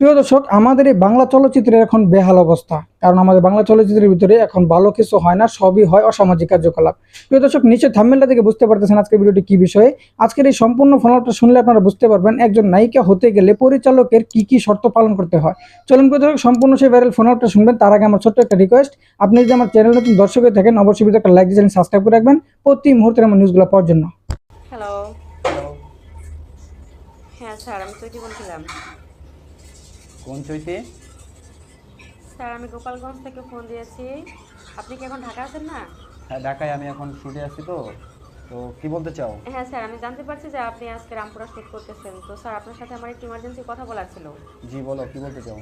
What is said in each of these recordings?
প্রিয় দর্শক আমাদের এই বাংলা চলচ্চিত্রের এখন বেহাল অবস্থা। কারণ আমাদের বাংলা চলচ্চিত্রের ভিতরে এখন ভালো কিছু হয় না সবই হয় অসামাজিক কার্যকলাপ। প্রিয় দর্শক নিচে থাম্বেলটা থেকে বুঝতে পারতেছেন আজকের ভিডিওটি কি বিষয়ে। আজকের এই সম্পূর্ণ ফলাফলটা শুনলে আপনারা বুঝতে পারবেন একজন নায়িকা হতে গেলে পরিচালকের কি কি শর্ত পালন করতে হয়। চলুন প্রিয় দর্শক সম্পূর্ণ সেই ভাইরাল ফোনালটা শুনবেন তার আগে আমার ছোট্ট একটা রিকোয়েস্ট আপনি যদি আমার চ্যানেল নতুন দর্শক হয়ে থাকেন অবশ্যই ভিডিও একটা লাইক দিয়ে সাবস্ক্রাইব করে রাখবেন। প্রতি মুহূর্তে আমার নিউজগুলো পাওয়ার জন্য। হ্যালো হ্যাঁ স্যার আমি চৈতি বলছিলাম কোন চৈতে? স্যার আমি গোপালগঞ্জ থেকে ফোন দিয়েছি। আপনি কি এখন ঢাকা আছেন না? হ্যাঁ ঢাকায় আমি এখন শুটে আছি তো। তো কি বলতে চাও? হ্যাঁ স্যার আমি জানতে পারছি যে আপনি আজকে রামপুরা শ্যুট করতেছেন। তো স্যার আপনার সাথে আমার একটু ইমার্জেন্সি কথা বলার ছিল। জি বলো কি বলতে চাও?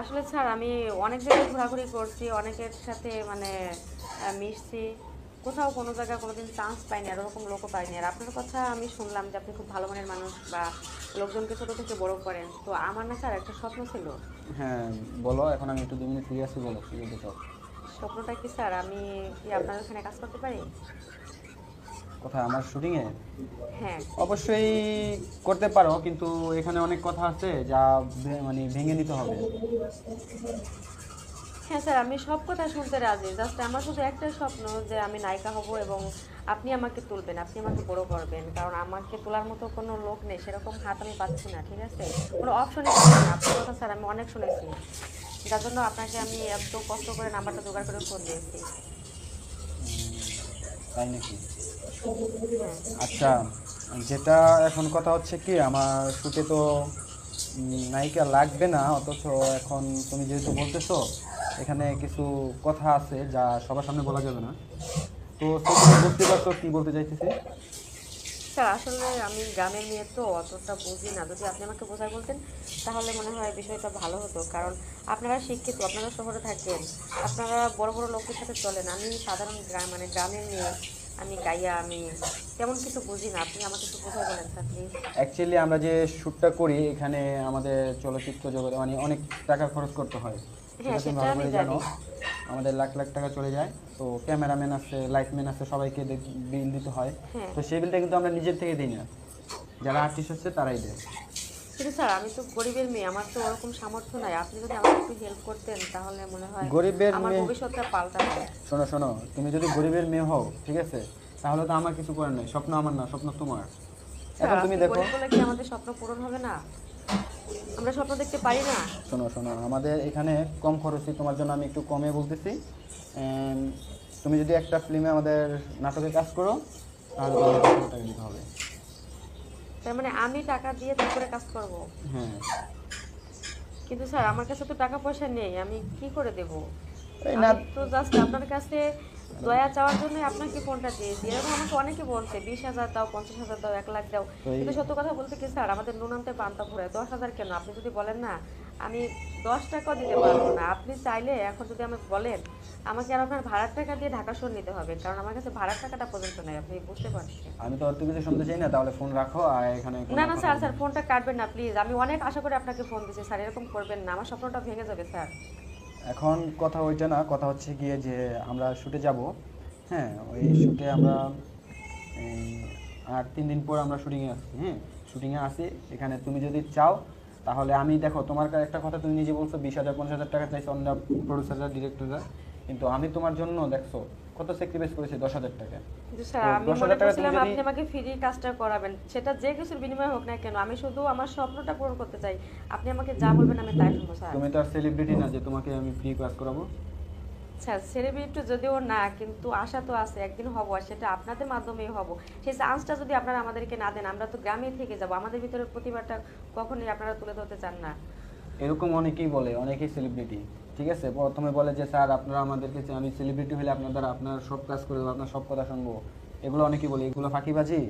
আসলে স্যার আমি অনেক জায়গায় ঘোরাঘুরি করছি অনেকের সাথে মানে মিশছি। কোথাও কোনো জায়গায় কোনোদিন চান্স পাইনি আর ওরকম লোকও পাইনি। আর আপনার কথা আমি শুনলাম যে আপনি খুব ভালো মনের মানুষ বা লোকজনকে ছোটো থেকে বড় করেন। তো আমার না স্যার একটা স্বপ্ন ছিল। হ্যাঁ বলো এখন আমি একটু দু মিনিট ফ্রি আছি বলো কি বলতে চাও? স্বপ্নটা কি স্যার? আমি কি আপনার ওখানে কাজ করতে পারি? কোথায় আমার শুটিংয়ে হ্যাঁ। অবশ্যই করতে পারো কিন্তু এখানে অনেক কথা আছে যা মানে ভেঙে নিতে হবে। হ্যাঁ স্যার আমি সব কথা শুনতে রাজি। জাস্ট আমার শুধু একটাই স্বপ্ন যে আমি নায়িকা হব এবং আপনি আমাকে তুলবেন আপনি আমাকে বড় করবেন। কারণ আমাকে তোলার মতো কোনো লোক নেই সেরকম হাত আমি পাচ্ছি না ঠিক আছে? কোনো অপশনই পাচ্ছি না। আপনার কথা স্যার আমি অনেক শুনেছি। যার জন্য আপনাকে আমি এত কষ্ট করে নাম্বারটা জোগাড় করে ফোন দিয়েছি। তাই নাকি? হ্যাঁ। আচ্ছা যেটা এখন কথা হচ্ছে কি আমার শুটে তো নায়িকা লাগবে না অথচ এখন তুমি যেহেতু বলতেছো এখানে কিছু কথা আছে যা সবার সামনে বলা যাবে না। তো বুঝতে পারছ কি বলতে চাইতেছি? স্যার আসলে আমি গ্রামের মেয়ে তো অতটা বুঝি না। যদি আপনি আমাকে বোঝায় বলতেন তাহলে মনে হয় বিষয়টা ভালো হতো। কারণ আপনারা শিক্ষিত আপনারা শহরে থাকেন আপনারা বড় বড় লোকের সাথে চলেন। আমি সাধারণ গ্রাম মানে গ্রামের মেয়ে আমি গাইয়া আমি তেমন কিছু বুঝি না। আপনি আমাকে একটু বোঝায় বলেন স্যার প্লিজ অ্যাকচুয়ালি আমরা যে শ্যুটটা করি এখানে আমাদের চলচ্চিত্র জগতে মানে অনেক টাকা খরচ করতে হ্যাঁ, সেটা তুমি ভালো করে জানো আমাদের লাখ লাখ টাকা চলে যায়। তো ক্যামেরাম্যান আছে লাইটম্যান আছে সবাইকে বিল দিতে হয়। হ্যাঁ। তো সেই বিলটা কিন্তু আমরা নিজের থেকে দিই না। যারা আর্টিস্ট হচ্ছে তারাই দেয়। কিন্তু স্যার আমি তো গরিবের মেয়ে আমার তো ওরকম সামর্থ্য নাই। আপনি যদি আমাকে একটু হেল্প করতেন তাহলে মনে হয় গরিবের আমার মেয়ে ভবিষ্যৎটা পাল্টাবে। শোনো শোনো তুমি যদি গরিবের মেয়ে হও ঠিক আছে তাহলে তো আমার কিছু করার নেই। স্বপ্ন আমার না স্বপ্ন তোমার। এখন তুমি দেখো। আমাদের স্বপ্ন পূরণ হবে না? আমরা স্বপ্ন দেখতে পারি না? শোনো শোনো আমাদের এখানে কম খরচে তোমার জন্য আমি একটু কমে বলতেছি। তুমি যদি একটা ফিল্মে আমাদের নাটকে কাজ করো তাহলে টাকা দিতে হবে। তার মানে আমি টাকা দিয়ে তারপরে কাজ করব? হ্যাঁ। কিন্তু স্যার আমার কাছে তো টাকা পয়সা নেই আমি কি করে দেব? আমি তো জাস্ট আপনার কাছে দয়া চাওয়ার জন্য আপনাকে ফোনটা দিয়েছি এরকম আমাকে অনেকে বলছে বিশ হাজার দাও পঞ্চাশ হাজার দাও এক লাখ দাও। কিন্তু সত্য কথা বলতে কি স্যার আমাদের নুনান্তে পান্তা ফুরায় দশ হাজার কেন? আপনি যদি বলেন না আমি দশ টাকাও দিতে পারব না। আপনি চাইলে এখন যদি আমাকে বলেন আমাকে আর আপনার ভাড়ার টাকা দিয়ে ঢাকা শোন নিতে হবে কারণ আমার কাছে ভাড়ার টাকাটা পর্যন্ত নেই। আপনি বুঝতে পারছেন? আমি তো অত কিছু শুনতে চাই না তাহলে ফোন রাখো আর এখানে না না স্যার স্যার ফোনটা কাটবেন না প্লিজ। আমি অনেক আশা করে আপনাকে ফোন দিচ্ছি স্যার এরকম করবেন না আমার স্বপ্নটা ভেঙে যাবে স্যার। এখন কথা ওইটা না, কথা হচ্ছে গিয়ে যে আমরা শুটে যাব হ্যাঁ ওই শুটে আমরা আর তিন দিন পর আমরা শুটিংয়ে আসছি হ্যাঁ শুটিংয়ে আসি, এখানে তুমি যদি চাও, তাহলে আমি দেখো, তোমার একটা কথা তুমি নিজে বলছো, বিশ হাজার, পঞ্চাশ হাজার টাকা চাইছো অন্য প্রডিউসাররা ডিরেক্টররা কিন্তু আমি তোমার জন্য দেখছ কত স্যাক্রিফাইস করেছি? দশ হাজার টাকা। কিন্তু স্যার আমি মনে করছিলাম আপনি আমাকে ফ্রি কাজটা করাবেন। সেটা যে কিছুর বিনিময়ে হোক না কেন আমি শুধু আমার স্বপ্নটা পূরণ করতে চাই। আপনি আমাকে যা বলবেন আমি তাই শুনব স্যার। তুমি তো আর সেলিব্রিটি না যে তোমাকে আমি ফ্রি কাজ করাবো। স্যার সেলিব্রিটি যদিও না কিন্তু আশা তো আছে একদিন হব আর সেটা আপনাদের মাধ্যমেই হব। সেই চান্সটা যদি আপনারা আমাদেরকে না দেন আমরা তো গ্রামেই থেকে যাব। আমাদের ভিতরে প্রতিভাটা কখনোই আপনারা তুলে ধরতে চান না। এরকম অনেকেই বলে অনেকেই সেলিব্রিটি ঠিক আছে? প্রথমে বলে যে স্যার আপনারা আমাদেরকে আমি সেলিব্রিটি হলে আপনার আপনার সব কাজ করে দেবো আপনার সব কথা শুনব। এগুলো অনেকেই বলে এগুলো ফাঁকিবাজি?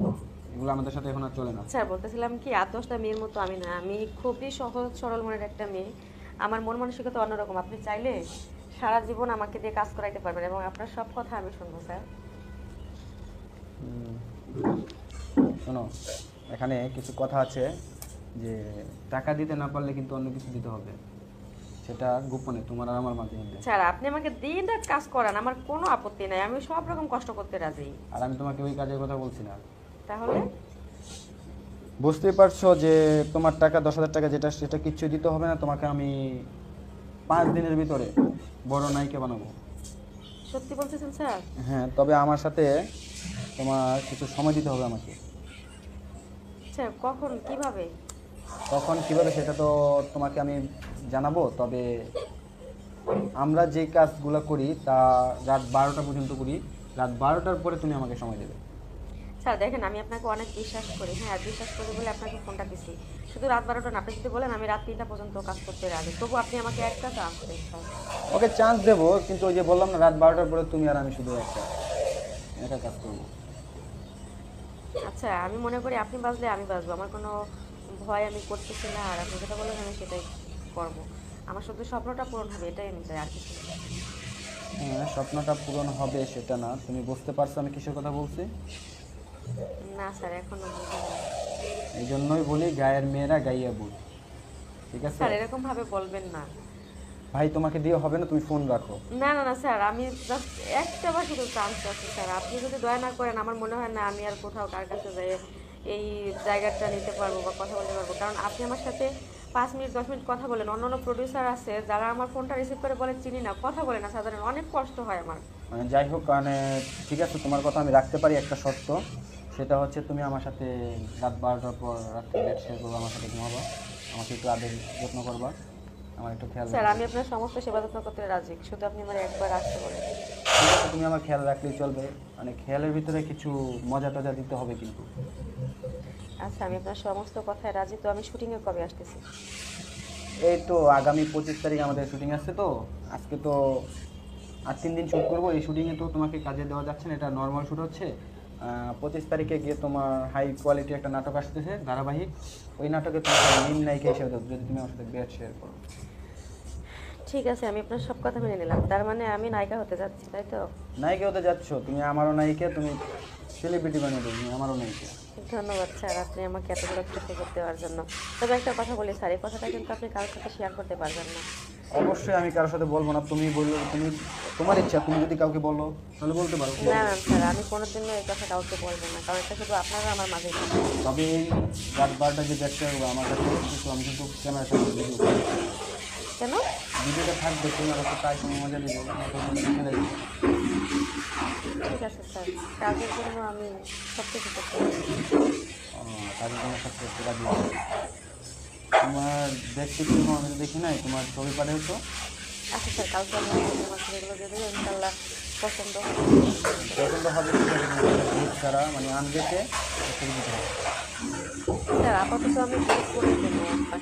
এগুলো আমাদের সাথে এখন আর চলে না। স্যার বলতেছিলাম কি দশটা মেয়ের মতো আমি না আমি খুবই সহজ সরল মনের একটা মেয়ে। আমার মন মানসিকতা অন্যরকম। আপনি চাইলে সারা জীবন আমাকে দিয়ে কাজ করাইতে পারবেন এবং আপনার সব কথা আমি শুনব স্যার। শোনো এখানে কিছু কথা আছে যে টাকা দিতে না পারলে কিন্তু অন্য কিছু দিতে হবে। সেটা গোপনে তোমার আর আমার মাঝে মধ্যে। স্যার আপনি আমাকে দিন রাত কাজ করান আমার কোনো আপত্তি নাই আমি সব রকম কষ্ট করতে রাজি। আর আমি তোমাকে ওই কাজের কথা বলছি না। তাহলে? বুঝতেই পারছ যে তোমার টাকা দশ হাজার টাকা যেটা সেটা কিচ্ছু দিতে হবে না তোমাকে আমি পাঁচ দিনের ভিতরে বড় নায়িকা বানাবো। সত্যি বলতেছেন স্যার? হ্যাঁ তবে আমার সাথে তোমার কিছু সময় দিতে হবে আমাকে। স্যার কখন কীভাবে? তখন কীভাবে সেটা তো তোমাকে আমি জানাব তবে আমরা যে কাজগুলো করি তা রাত বারোটা পর্যন্ত করি। রাত বারোটার পরে তুমি আমাকে সময় দেবে। স্যার দেখেন আমি আপনাকে অনেক বিশ্বাস করি। হ্যাঁ বিশ্বাস করি বলে আপনাকে ফোনটা দিছি। শুধু রাত বারোটা না আপনি যদি বলেন আমি রাত তিনটা পর্যন্ত কাজ করতে রাজি তবু আপনি আমাকে একটা চান্স দেন স্যার। ওকে চান্স দেবো কিন্তু ওই যে বললাম না রাত বারোটার পরে তুমি আর আমি শুধু একটা একা কাজ করব। আচ্ছা আমি মনে করি আপনি বাজলে আমি বাজবো আমার কোনো ভয় আমি করতেছি না আর আপনি যেটা বললেন আমি সেটাই করব। আমার শুধু স্বপ্নটা পূরণ হবে এটাই আমি চাই আর কিছু না। হ্যাঁ স্বপ্নটা পূরণ হবে সেটা না। তুমি বুঝতে পারছ আমি কিসের কথা বলছি? না স্যার এখনও এই জন্যই বলি গায়ের মেয়েরা গাইয়া বুঝ ঠিক আছে? স্যার এরকম ভাবে বলবেন না। ভাই তোমাকে দিয়ে হবে না? তুমি ফোন রাখো। না না না স্যার আমি জাস্ট একটা বার শুধু চান্স আছে স্যার। আপনি যদি দয়া না করেন আমার মনে হয় না আমি আর কোথাও কার কাছে যাই এই জায়গাটা নিতে পারব বা কথা বলতে পারব। কারণ আপনি আমার সাথে পাঁচ মিনিট দশ মিনিট কথা বলেন। অন্য অন্য প্রডিউসার আছে যারা আমার ফোনটা রিসিভ করে বলে চিনি না কথা বলে না সাধারণ। অনেক কষ্ট হয় আমার। মানে যাই হোক মানে ঠিক আছে তোমার কথা আমি রাখতে পারি একটা শর্ত। সেটা হচ্ছে তুমি আমার সাথে রাত বারোটার পর রাত্রে লেট শেয়ার করব আমার সাথে ঘুমাবা। আমাকে একটু আদর যত্ন করবা। আমার একটু খেয়াল স্যার আমি আপনার সমস্ত সেবা যত্ন করতে রাজি। শুধু আপনি আমার একবার আসতে বলেন। ঠিক আছে তুমি আমার খেয়াল রাখলেই চলবে। মানে খেয়ালের ভিতরে কিছু মজা টজা দিতে হবে কিন্তু। আচ্ছা আমি আপনার সমস্ত কথায় রাজি তো আমি শুটিংয়ে কবে আসতেছি? এই তো আগামী পঁচিশ তারিখ আমাদের শুটিং আছে তো। আজকে তো আর তিন দিন শ্যুট করব। এই শুটিংয়ে তো তোমাকে কাজে দেওয়া যাচ্ছে না এটা নর্মাল শ্যুট হচ্ছে। পঁচিশ তারিখে গিয়ে তোমার হাই কোয়ালিটি একটা নাটক আসতেছে ধারাবাহিক। ওই নাটকে তোমার মেন নায়িকা হিসেবে যদি তুমি আমার সাথে বেড শেয়ার করো। ঠিক আছে আমি আপনার সব কথা মেনে নিলাম। তার মানে আমি নায়িকা হতে যাচ্ছি তাই তো? নায়িকা হতে যাচ্ছ তুমি আমারও নায়িকা তুমি সেলিব্রিটি বানিয়ে দেবে তুমি আমারও নায়িকা। ধন্যবাদ স্যার আপনি আমাকে এত এতগুলো একটা সুযোগ দেওয়ার জন্য। তবে একটা কথা বলি স্যার এই কথাটা কিন্তু আপনি কারোর সাথে শেয়ার করতে পারবেন না। অবশ্যই আমি কারোর সাথে বলব না তুমি বলল তুমি তোমার ইচ্ছা তুমি যদি কাউকে বলো তাহলে বলতে পারো না না স্যার আমি কোনোদিনও এই কথা কাউকে বলব না কারণ এটা শুধু আপনারা আমার মাঝে। তবে এই রাত বারোটা যে দেখতে হবে আমার কাছে কিন্তু আমি কিন্তু ক্যামেরার সামনে কেন ভিডিওটা থাকবে তুমি মজা আমার তো মনে ছেড়ে দিবে। ঠিক আছে স্যার কাজের জন্য আমি সব কিছু করতে। ও, জন্য সব রাজি তোমার দেখতে কীরকম আমি তো দেখি নাই তোমার ছবি পাঠিয়েছো আচ্ছা স্যার কালকে আমি আমার ছবিগুলো দিয়ে দেবো ইনশাল্লাহ পছন্দ হবে। পছন্দ হবে ছাড়া মানে আনবেকে ছবি দিতে হবে স্যার আপাতত আমি করে দেবো কিছু।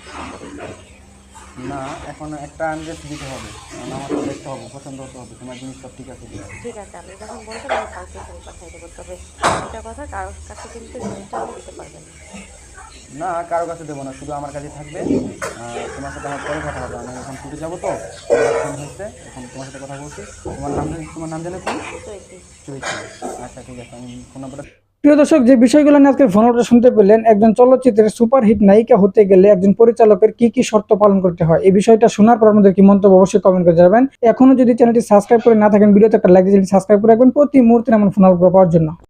না এখন একটা আনড্রেস দিতে হবে। আমার তো দেখতে হবে পছন্দ হতে হবে তোমার জিনিস সব ঠিক আছে ঠিক আছে আপনি যখন বলবেন আমি কালকে দেবো তবে একটা কথা কারোর কাছে কিন্তু জিনিসটা আপনি দিতে পারবেন না। না কারও কাছে দেবো না শুধু আমার কাছে থাকবে। তোমার সাথে আমার পরে কথা হবে আমি এখন ছুটে যাব তো ফোন হচ্ছে এখন তোমার সাথে কথা বলছি। তোমার নাম তোমার নাম জানো কি? চৈতি। আচ্ছা ঠিক আছে আমি ফোন নাম্বারটা প্রিয় দর্শক, যে বিষয়গুলো নিয়ে আজকের ফোনটা শুনতে পেলেন, একজন চলচ্চিত্রের সুপারহিট নায়িকা হতে গেলে একজন পরিচালকের কি কি শর্ত পালন করতে হয়? এই বিষয়টা শোনার পর আপনাদের কি মন্তব্য অবশ্যই কমেন্ট করে জানাবেন। এখনও যদি চ্যানেলটি সাবস্ক্রাইব করে না থাকেন, ভিডিওতে একটা লাইক দিয়ে সাবস্ক্রাইব করে রাখবেন। প্রতি মুহূর্তে এমন ফোন পাওয়ার জন্য।